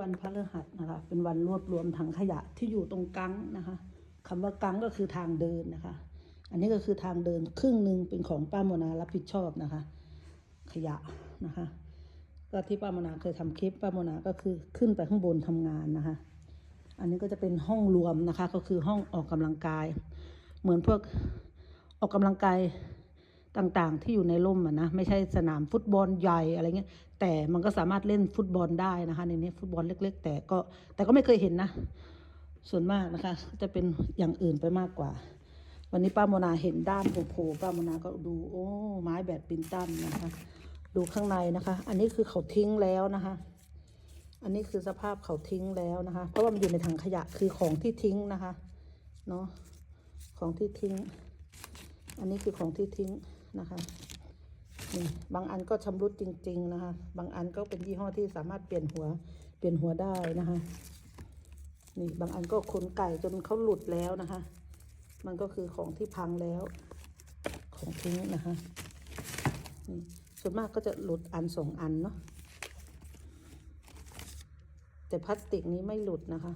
วันพฤหัสนะคะ เป็นวันรวบรวมถังขยะที่อยู่ตรงกังนะคะคำว่ากังก็คือทางเดินนะคะ อันนี้ก็คือทางเดินครึ่งหนึ่งเป็นของป้าโมนารับผิดชอบนะคะ ขยะนะคะ ก็ที่ป้าโมนาเคยทำคลิปป้าโมนาก็คือขึ้นไปข้างบนทำงานนะคะ อันนี้ก็จะเป็นห้องรวมนะคะ ก็คือห้องออกกำลังกาย เหมือนพวกออกกำลังกาย ต่างๆ ที่อยู่ในร่มอะนะไม่ใช่สนามฟุตบอลใหญ่อะไรเงี้ยแต่มันก็สามารถเล่นฟุตบอลได้นะคะในนี้ฟุตบอลเล็ก ๆ แต่ก็แต่ก็ไม่เคยเห็นนะ ส่วนมากนะคะ จะเป็นอย่างอื่นไปมากกว่า วันนี้ป้าโมนาเห็นด้านโผล่ป้าโมนาก็ดูโอ้ไม้แบดมินตันนะคะ ดูข้างในนะคะ อันนี้คือเขาทิ้งแล้วนะคะ อันนี้คือสภาพเขาทิ้งแล้วนะคะ เพราะว่ามันอยู่ในถังขยะคือของที่ทิ้งนะคะเนาะของที่ทิ้ง อันนี้คือของที่ทิ้ง นะคะนี่บางอันก็ชำรุดจริง ๆ นะคะ บางอันก็เป็นยี่ห้อที่สามารถเปลี่ยนหัวเปลี่ยนหัวได้นะคะนี่บางอันก็ขนไก่จนเขาหลุดแล้วนะคะ มันก็คือของที่พังแล้ว ของทิ้งนะคะนี่ส่วนมากก็จะหลุดอันสองอันเนาะแต่พลาสติกนี้ไม่หลุดนะคะ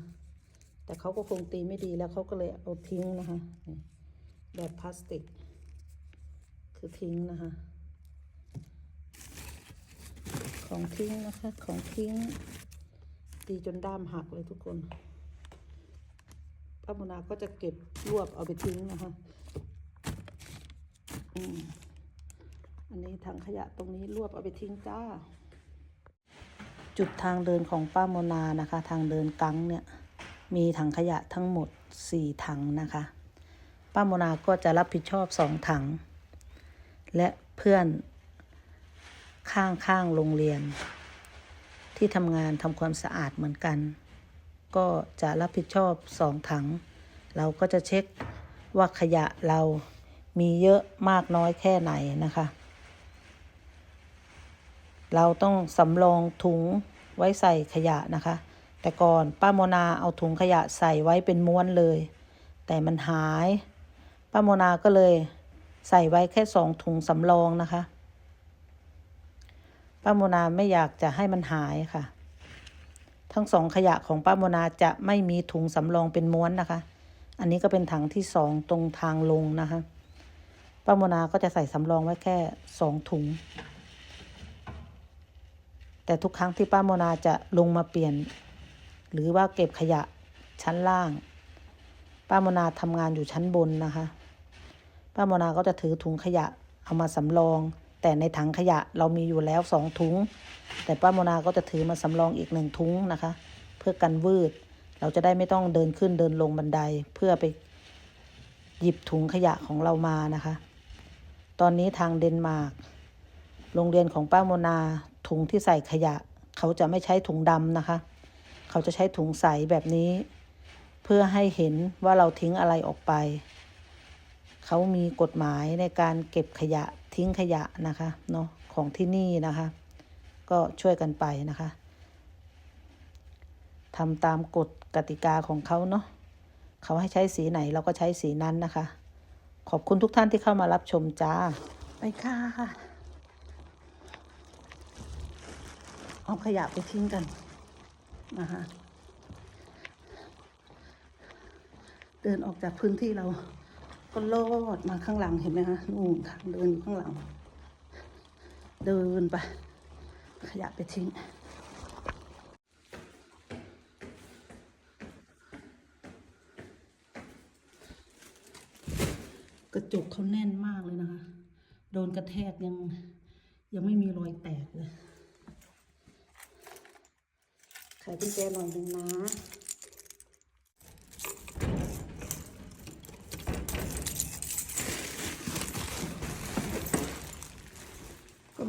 แต่เขาก็คงตีไม่ดีแล้วเขาก็เลยเอาทิ้งนะคะ แบบพลาสติก คือทิ้งนะคะ ของทิ้งนะคะ ของทิ้ง ตีจนด้ามหักเลยทุกคนป้าโมนาก็จะเก็บรวบเอาไปทิ้งนะคะอืมอันนี้ถังขยะตรงนี้รวบเอาไปทิ้งจ้า จุดทางเดินของป้าโมนานะคะ ทางเดินกังเนี่ย มีถังขยะทั้งหมดสี่ถังนะคะ ป้าโมนาก็จะรับผิดชอบสองถัง และเพื่อนข้างข้างๆโรงเรียน ที่ทำงานทำความสะอาดเหมือนกัน ก็จะรับผิดชอบสองถัง เราก็จะเช็คว่าขยะเรามีเยอะมากน้อยแค่ไหนนะคะ เราต้องสำรองถุงไว้ใส่ขยะนะคะ แต่ก่อนป้าโมนาเอาถุงขยะใส่ไว้เป็นม้วนเลย แต่มันหาย ป้าโมนาก็เลย ใส่ไว้แค่สองถุงสำรองนะคะป้าโมนาไม่อยากจะให้มันหายค่ะ ทั้งสองขยะของป้าโมนาจะไม่มีถุงสำรองเป็นม้วนนะคะ อันนี้ก็เป็นถังที่สองตรงทางลงนะคะป้าโมนาก็จะใส่สำรองไว้แค่สองถุง แต่ทุกครั้งที่ป้าโมนาจะลงมาเปลี่ยน หรือว่าเก็บขยะชั้นล่าง ป้าโมนาทำงานอยู่ชั้นบนนะคะ ป้าโมนาก็จะถือถุงขยะเอามาสำรอง แต่ในถังขยะเรามีอยู่แล้วสองถุง แต่ป้าโมนาก็จะถือมาสำรองอีกหนึ่งถุงนะคะ เพื่อกันวืด เราจะได้ไม่ต้องเดินขึ้นเดินลงบันไดเพื่อไปหยิบถุงขยะของเรามานะคะ ตอนนี้ทางเดนมาร์กโรงเรียนของป้าโมนาถุงที่ใส่ขยะ เขาจะไม่ใช้ถุงดำนะคะ เขาจะใช้ถุงใสแบบนี้ เพื่อให้เห็นว่าเราทิ้งอะไรออกไป เขามีกฎหมายในการเก็บขยะทิ้งขยะนะคะเนาะของที่นี่นะคะ ก็ช่วยกันไปนะคะทำตามกฎกติกาของเขาเนาะเขาให้ใช้สีไหนเราก็ใช้สีนั้นนะคะ ขอบคุณทุกท่านที่เข้ามารับชมจ้า ไปค่ะ เอาขยะไปทิ้งกันนะคะเดินออกจากพื้นที่เรา ก็ลอดมาข้างหลังเห็นไหมคะนู่นทางเดินอยู่ข้างหลัง เดินไป ขยะไปทิ้งกระจกเขาแน่นมากเลยนะคะ โดนกระแทกยังยังไม่มีรอยแตกเลยไขกุญแจหน่อยหนึ่งนะ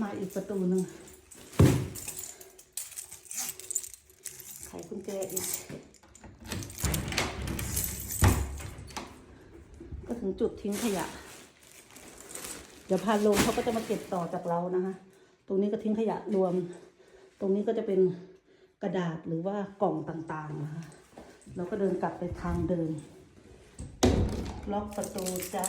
มาอีกประตูหนึ่งไขกุญแจอีก ก็ถึงจุดทิ้งขยะ เดี๋ยวพาลงเขาก็จะมาเก็บต่อจากเรานะคะ ตรงนี้ก็ทิ้งขยะรวม ตรงนี้ก็จะเป็นกระดาษหรือว่ากล่องต่างๆนะคะ เราก็เดินกลับไปทางเดิม ล็อกประตูจ้า